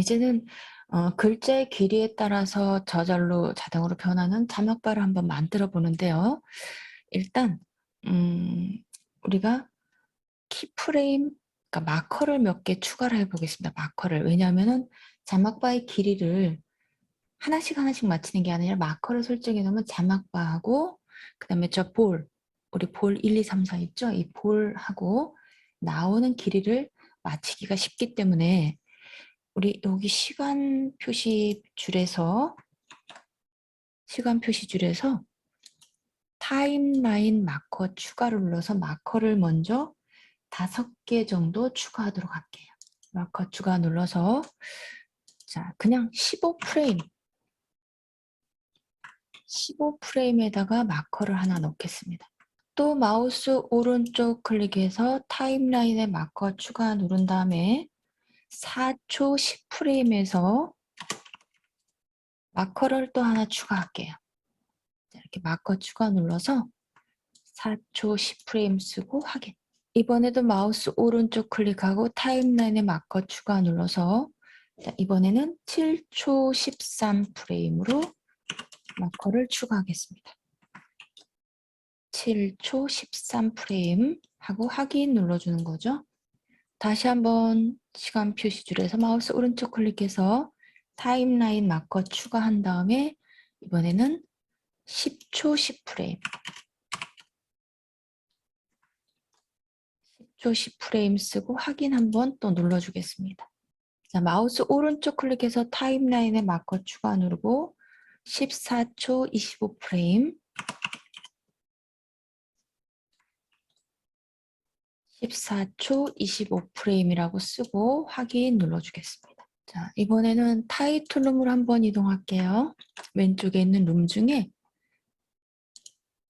이제는 어, 글자의 길이에 따라서 저절로 자동으로 변하는 자막바를 한번 만들어 보는데요. 일단 음, 우리가 키프레임, 그러니까 마커를 몇 개 추가를 해보겠습니다. 마커를. 왜냐하면은 자막바의 길이를 하나씩 하나씩 맞추는 게 아니라 마커를 설정해 놓으면 자막바하고 그 다음에 저 볼, 우리 볼 1, 2, 3, 4 있죠? 이 볼하고 나오는 길이를 맞추기가 쉽기 때문에 우리 여기 시간 표시 줄에서 시간 표시 줄에서 타임라인 마커 추가를 눌러서 마커를 먼저 다섯 개 정도 추가하도록 할게요. 마커 추가 눌러서 자 그냥 15프레임 15프레임에다가 마커를 하나 넣겠습니다. 또 마우스 오른쪽 클릭해서 타임라인에 마커 추가 누른 다음에 4초 10프레임에서 마커를 또 하나 추가할게요. 이렇게 마커 추가 눌러서 4초 10프레임 쓰고 확인. 이번에도 마우스 오른쪽 클릭하고 타임라인에 마커 추가 눌러서 이번에는 7초 13프레임으로 마커를 추가하겠습니다. 7초 13프레임 하고 확인 눌러주는 거죠. 다시 한번 시간 표시줄에서 마우스 오른쪽 클릭해서 타임라인 마커 추가한 다음에 이번에는 10초 10프레임 10초 10프레임 쓰고 확인 한번 또 눌러주겠습니다. 자, 마우스 오른쪽 클릭해서 타임라인에 마커 추가 누르고 14초 25프레임 14초 25프레임이라고 쓰고 확인 눌러주겠습니다. 자, 이번에는 타이틀 룸으로 한번 이동할게요. 왼쪽에 있는 룸 중에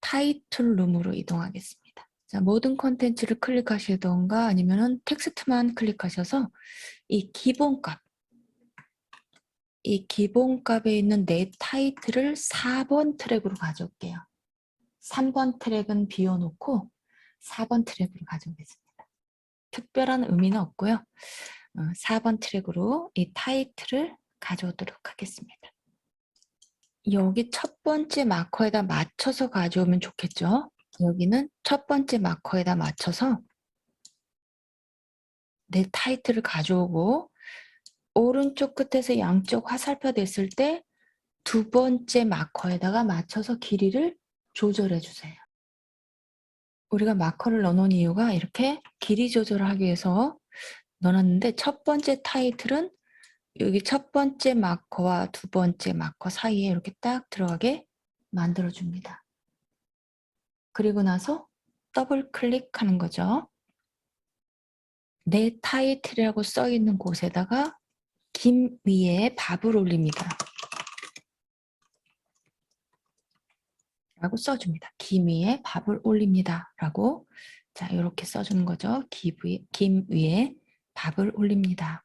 타이틀 룸으로 이동하겠습니다. 자, 모든 컨텐츠를 클릭하시던가 아니면은 텍스트만 클릭하셔서 이 기본값 이 기본값에 있는 내 타이틀을 4번 트랙으로 가져올게요. 3번 트랙은 비워놓고 4번 트랙으로 가져오겠습니다. 특별한 의미는 없고요. 4번 어, 트랙으로 이 타이틀을 가져오도록 하겠습니다. 여기 첫 번째 마커에다 맞춰서 가져오면 좋겠죠. 여기는 첫 번째 마커에다 맞춰서 내 타이틀을 가져오고 오른쪽 끝에서 양쪽 화살표 됐을 때 두 번째 마커에다가 맞춰서 길이를 조절해 주세요. 우리가 마커를 넣어놓은 이유가 이렇게 길이 조절을 하기 위해서 넣어놨는데 첫 번째 타이틀은 여기 첫 번째 마커와 두 번째 마커 사이에 이렇게 딱 들어가게 만들어줍니다. 그리고 나서 더블 클릭하는 거죠. 내 타이틀이라고 써 있는 곳에다가 김 위에 밥을 올립니다. 라고 써줍니다. 김 위에 밥을 올립니다. 라고 자 이렇게 써주는 거죠. 김 위에, 김 위에 밥을 올립니다.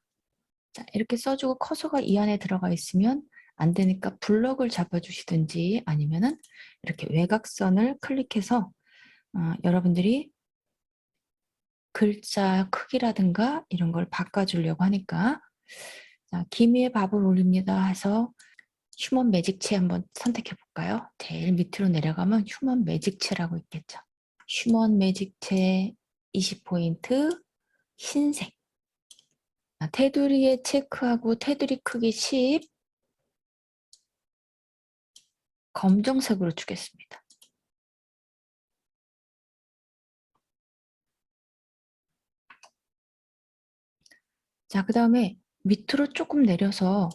자 이렇게 써주고 커서가 이 안에 들어가 있으면 안 되니까 블럭을 잡아주시든지 아니면은 이렇게 외곽선을 클릭해서 어, 여러분들이 글자 크기라든가 이런 걸 바꿔주려고 하니까 자, 김위에 밥을 올립니다 해서 휴먼 매직체 한번 선택해 볼까요? 제일 밑으로 내려가면 휴먼 매직체라고 있겠죠. 휴먼 매직체 20포인트 흰색 테두리에 체크하고 테두리 크기 10 검정색으로 주겠습니다. 자, 그 다음에 밑으로 조금 내려서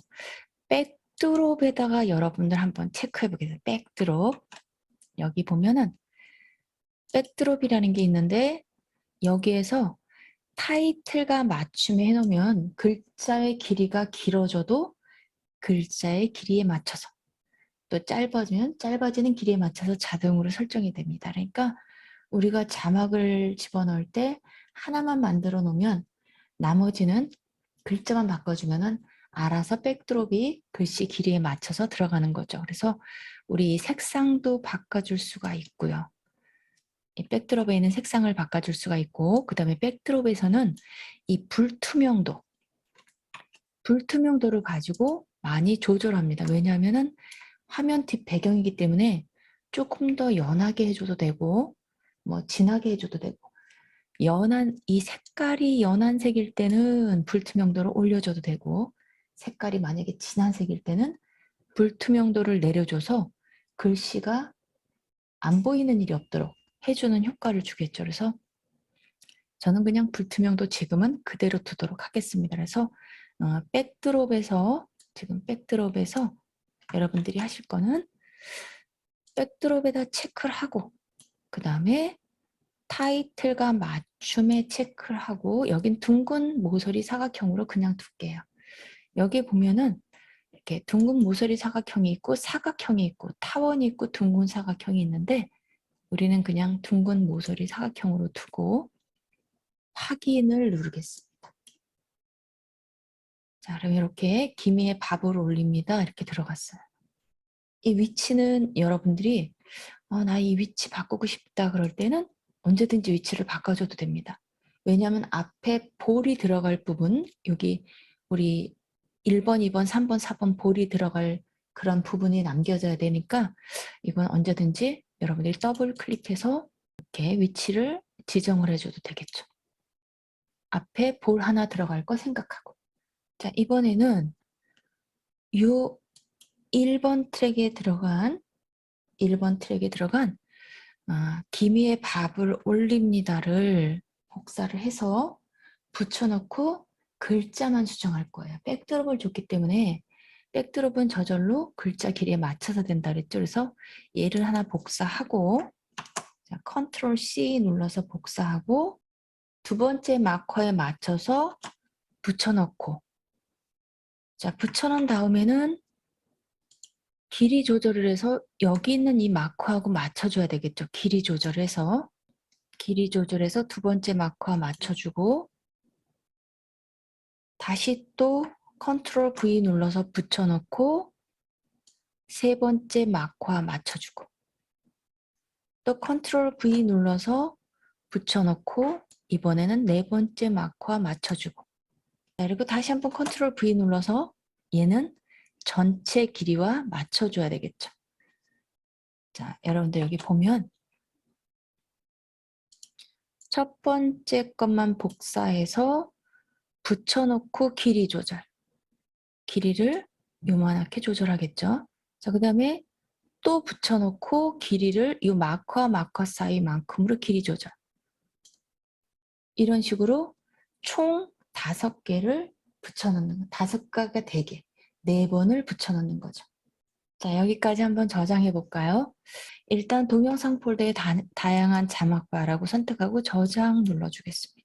백 드롭에다가 여러분들 한번 체크해 보겠습니다. 백드롭. 여기 보면은 백드롭이라는 게 있는데 여기에서 타이틀과 맞춤해 해놓으면 글자의 길이가 길어져도 글자의 길이에 맞춰서 또 짧아지면 짧아지는 길이에 맞춰서 자동으로 설정이 됩니다. 그러니까 우리가 자막을 집어넣을 때 하나만 만들어 놓으면 나머지는 글자만 바꿔주면은 알아서 백드롭이 글씨 길이에 맞춰서 들어가는 거죠. 그래서 우리 색상도 바꿔줄 수가 있고요. 이 백드롭에 있는 색상을 바꿔줄 수가 있고 그 다음에 백드롭에서는 이 불투명도 불투명도를 가지고 많이 조절합니다. 왜냐하면은 화면 뒷 배경이기 때문에 조금 더 연하게 해줘도 되고 뭐 진하게 해줘도 되고 연한 이 색깔이 연한 색일 때는 불투명도를 올려줘도 되고 색깔이 만약에 진한 색일 때는 불투명도를 내려줘서 글씨가 안 보이는 일이 없도록 해주는 효과를 주겠죠. 그래서 저는 그냥 불투명도 지금은 그대로 두도록 하겠습니다. 그래서 어, 백드롭에서 지금 백드롭에서 여러분들이 하실 거는 백드롭에다 체크를 하고 그 다음에 타이틀과 맞춤에 체크를 하고 여긴 둥근 모서리 사각형으로 그냥 둘게요. 여기 보면은 이렇게 둥근 모서리 사각형이 있고 사각형이 있고 타원이 있고 둥근 사각형이 있는데 우리는 그냥 둥근 모서리 사각형으로 두고 확인을 누르겠습니다. 자, 그럼 이렇게 기미의 밥을 올립니다. 이렇게 들어갔어요. 이 위치는 여러분들이 어, 나 이 위치 바꾸고 싶다 그럴 때는 언제든지 위치를 바꿔줘도 됩니다. 왜냐하면 앞에 볼이 들어갈 부분, 여기 우리 1번, 2번, 3번, 4번 볼이 들어갈 그런 부분이 남겨져야 되니까 이건 언제든지 여러분들이 더블 클릭해서 이렇게 위치를 지정을 해줘도 되겠죠. 앞에 볼 하나 들어갈 거 생각하고 자 이번에는 요 1번 트랙에 들어간 1번 트랙에 들어간 아, 기미의 밥을 올립니다를 복사를 해서 붙여놓고 글자만 수정할 거예요. 백드롭을 줬기 때문에 백드롭은 저절로 글자 길이에 맞춰서 된다 그랬죠. 그래서 얘를 하나 복사하고 자, 컨트롤 C 눌러서 복사하고 두 번째 마커에 맞춰서 붙여넣고 자 붙여놓은 다음에는 길이 조절을 해서 여기 있는 이 마커하고 맞춰줘야 되겠죠. 길이 조절해서 길이 조절해서 두 번째 마커와 맞춰주고 다시 또 컨트롤 V 눌러서 붙여넣고 세 번째 마커와 맞춰주고 또 컨트롤 V 눌러서 붙여넣고 이번에는 네 번째 마커와 맞춰주고 자, 그리고 다시 한번 컨트롤 V 눌러서 얘는 전체 길이와 맞춰줘야 되겠죠. 자, 여러분들 여기 보면 첫 번째 것만 복사해서 붙여놓고 길이 조절. 길이를 요만하게 조절하겠죠. 자, 그 다음에 또 붙여놓고 길이를 이 마커와 마커 사이만큼으로 길이 조절. 이런 식으로 총 다섯 개를 붙여넣는 거. 다섯 개가 되게 네 번을 붙여넣는 거죠. 자, 여기까지 한번 저장해 볼까요? 일단 동영상 폴더에 다, 다양한 자막바라고 선택하고 저장 눌러주겠습니다.